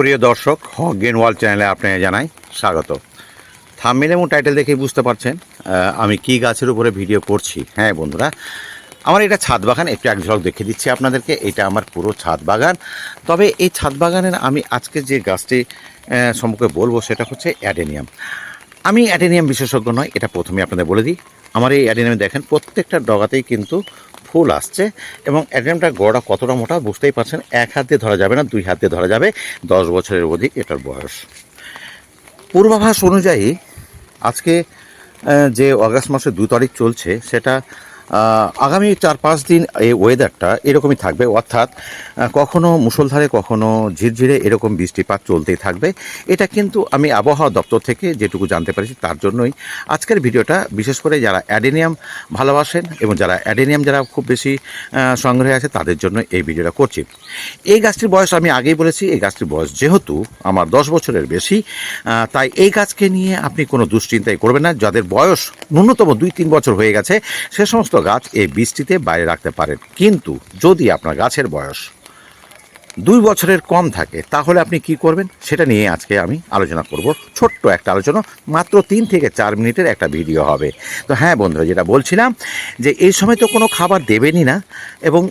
সুপ্রিয় দর্শক হগেন ওয়াল চ্যানেলে আপনাকে জানাই স্বাগত। থামমেল এবং টাইটেল দেখেই বুঝতে পারছেন আমি কি গাছের উপরে ভিডিও করছি। হ্যাঁ বন্ধুরা, আমার এটা ছাদ বাগান, একটু এক ঝলক দেখে দিচ্ছি আপনাদেরকে, এটা আমার পুরো ছাদ বাগান। তবে এই ছাদ বাগানের আমি আজকে যে গাছটি সম্পর্কে বলব সেটা হচ্ছে অ্যাডেনিয়াম। আমি অ্যাডেনিয়াম বিশেষজ্ঞ নয়, এটা প্রথমে আপনাদের বলে দিই। আমার এই অ্যাডেনিয়ামে দেখেন, প্রত্যেকটা ডগাতেই কিন্তু ফুল আসছে এবং অ্যাডেনিয়ামটা গোড়া কতটা মোটা বুঝতেই পারছেন, এক হাত দিয়ে ধরা যাবে না, দুই হাত দিয়ে ধরা যাবে, দশ বছরের অধিক এটার বয়স। পূর্বাভাস অনুযায়ী আজকে যে অগাস্ট মাসের দু তারিখ চলছে, সেটা আগামী চার পাঁচ দিন এই ওয়েদারটা এরকমই থাকবে। অর্থাৎ কখনো মুষলধারে, কখনো ঝিরঝিরে এরকম বৃষ্টিপাত চলতেই থাকবে। এটা কিন্তু আমি আবহাওয়া দপ্তর থেকে যেটুকু জানতে পেরেছি তার জন্যই। আজকের ভিডিওটা বিশেষ করে যারা অ্যাডেনিয়াম ভালোবাসেন এবং যারা অ্যাডেনিয়াম যারা খুব বেশি সংগ্রহে আছে তাদের জন্য এই ভিডিওটা করছি। এই গাছটির বয়স আমি আগেই বলেছি, এই গাছটির বয়স যেহেতু আমার দশ বছরের বেশি তাই এই গাছকে নিয়ে আপনি কোনো দুশ্চিন্তাই করবেন না। যাদের বয়স ন্যূনতম দুই তিন বছর হয়ে গেছে, সে সমস্ত গাছ এই বৃষ্টিতে বাইরে রাখতে পারেন। কিন্তু যদি আপনার গাছের বয়স দুই বছরের কম থাকে, তাহলে আপনি কি করবেন? সেটা নিয়ে আজকে আমি আলোচনা করব। ছোট্ট একটা আলোচনা, মাত্র তিন থেকে চার মিনিটের একটা ভিডিও হবে। তো হ্যাঁ বন্ধুরা, যেটা বলছিলাম যে এই সময় তো কোনো খাবার দেবেনই না এবং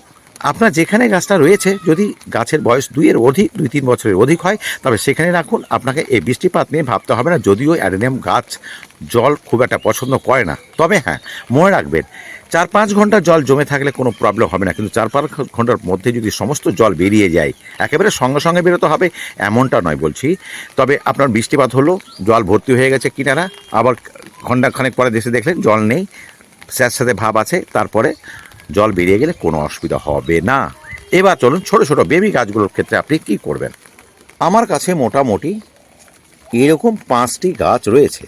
আপনার যেখানে গাছটা রয়েছে, যদি গাছের বয়স দুইয়ের অধিক, দুই তিন বছরের অধিক হয়, তবে সেখানে রাখুন, আপনাকে এই বৃষ্টিপাত নিয়ে ভাবতে হবে না। যদিও অ্যাডেনিয়াম গাছ জল খুব একটা পছন্দ করে না। তবে হ্যাঁ মনে রাখবেন চার পাঁচ ঘণ্টা জল জমে থাকলে কোনো প্রবলেম হবে না। কিন্তু চার পাঁচ ঘণ্টার মধ্যে যদি সমস্ত জল বেরিয়ে যায়, একেবারে সঙ্গে সঙ্গে বেরোতে হবে, এমনটা নয় বলছি। তবে আপনার বৃষ্টিপাত হলো, জল ভর্তি হয়ে গেছে কিনারা, আবার ঘণ্টা খানেক পরে দেশে দেখলেন জল নেই। স্যার সাথে ভাব আছে, তারপরে জল বেরিয়ে গেলে কোনো অসুবিধা হবে না। এবার চলুন ছোট ছোট বেবি গাছগুলোর ক্ষেত্রে আপনি কি করবেন? আমার কাছে মোটামুটি এরকম পাঁচটি গাছ রয়েছে।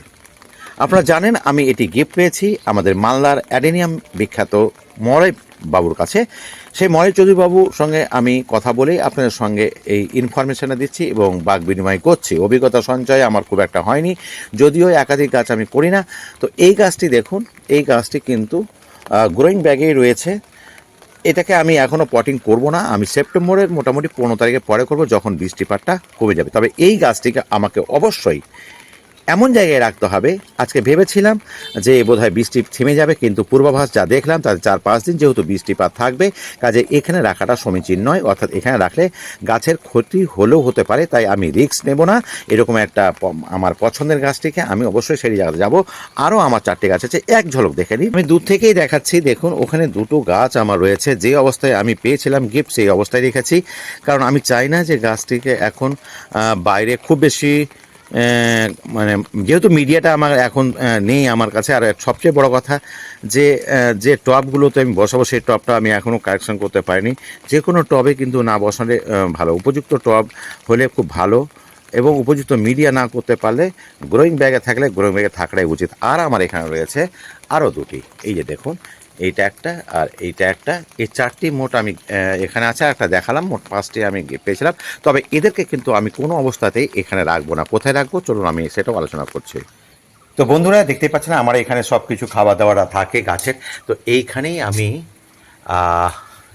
আপনারা জানেন, আমি এটি গিফট পেয়েছি আমাদের মালদার অ্যাডেনিয়াম বিখ্যাত মরয় বাবুর কাছে। সেই মরয় চৌধুরী বাবুর সঙ্গে আমি কথা বলেই আপনাদের সঙ্গে এই ইনফরমেশনটা দিচ্ছি এবং বাক বিনিময় করছি। অভিজ্ঞতা সঞ্চয় আমার খুব একটা হয়নি, যদিও একাধিক গাছ আমি করি না। তো এই গাছটি দেখুন, এই গাছটি কিন্তু গ্রোয়িং ব্যাগেই রয়েছে। এটাকে আমি এখনও পটিং করব না, আমি সেপ্টেম্বরের মোটামুটি পনেরো তারিখের পরে করব, যখন বৃষ্টিপাতটা কমে যাবে। তবে এই গাছটিকে আমাকে অবশ্যই এমন জায়গায় রাখতে হবে। আজকে ভেবেছিলাম যে বোধহয় বৃষ্টি থেমে যাবে, কিন্তু পূর্বাভাস যা দেখলাম তার চার পাঁচ দিন যেহেতু বৃষ্টিপাত থাকবে, কাজে এখানে রাখাটা সমীচীন নয়, অর্থাৎ এখানে রাখলে গাছের ক্ষতি হলেও হতে পারে, তাই আমি রিস্ক নেব না। এরকম একটা আমার পছন্দের গাছটিকে আমি অবশ্যই সেই জায়গাতে যাব। আরও আমার চারটে গাছ আছে, এক ঝলক দেখে নিই। আমি দূর থেকেই দেখাচ্ছি, দেখুন ওখানে দুটো গাছ আমার রয়েছে, যে অবস্থায় আমি পেয়েছিলাম গিফট সেই অবস্থায় রেখেছি। কারণ আমি চাই না যে গাছটিকে এখন বাইরে খুব বেশি মানে যেহেতু মিডিয়াটা আমার এখন নেই আমার কাছে, আর সবচেয়ে বড় কথা যে যে টবগুলোতে আমি বসাবো, সেই টবটা আমি এখনও কারেকশন করতে পারিনি। যে কোনো টবে কিন্তু না বসালে ভালো। উপযুক্ত টব হলে খুব ভালো এবং উপযুক্ত মিডিয়া না করতে পারলে গ্রোয়িং ব্যাগে থাকলে গ্রোয়িং ব্যাগে থাকাটাই উচিত। আর আমার এখানে রয়েছে আরও দুটি। এই যে দেখুন এইটা একটা আর এইটা একটা। এই চারটি মোট আমি এখানে আছে একটা দেখালাম, মোট পাঁচটি আমি পেয়েছিলাম। তবে এদেরকে কিন্তু আমি কোনো অবস্থাতেই এখানে রাখব না। কোথায় রাখব? চলুন আমি সেটাও আলোচনা করছি। তো বন্ধুরা, দেখতেই পাচ্ছেন আমার এখানে সব কিছু খাবার দাবারটা থাকে গাছের। তো এইখানেই আমি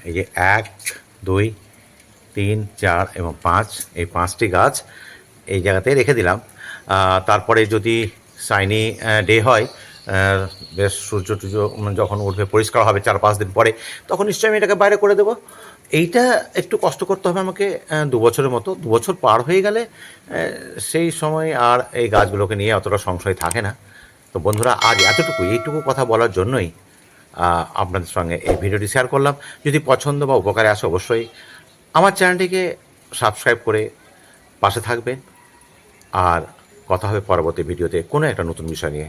এই যে এক, দুই, তিন, চার এবং পাঁচ, এই পাঁচটি গাছ এই জায়গাতে রেখে দিলাম। তারপরে যদি সাইনি ডে হয় বেশ সূর্য টুর্য যখন উঠবে, পরিষ্কার হবে চার পাঁচ দিন পরে, তখন নিশ্চয়ই আমি এটাকে বাইরে করে দেবো। এইটা একটু কষ্ট করতে হবে আমাকে দু বছরের মতো, দু বছর পার হয়ে গেলে সেই সময় আর এই গাছগুলোকে নিয়ে অতটা সংশয় থাকে না। তো বন্ধুরা, আজ এতটুকু, এইটুকু কথা বলার জন্যই আপনাদের সঙ্গে এই ভিডিওটি শেয়ার করলাম। যদি পছন্দ বা উপকারে আসে অবশ্যই, আমার চ্যানেলটিকে সাবস্ক্রাইব করে পাশে থাকবেন। আর কথা হবে পরবর্তী ভিডিওতে কোনো একটা নতুন বিষয় নিয়ে।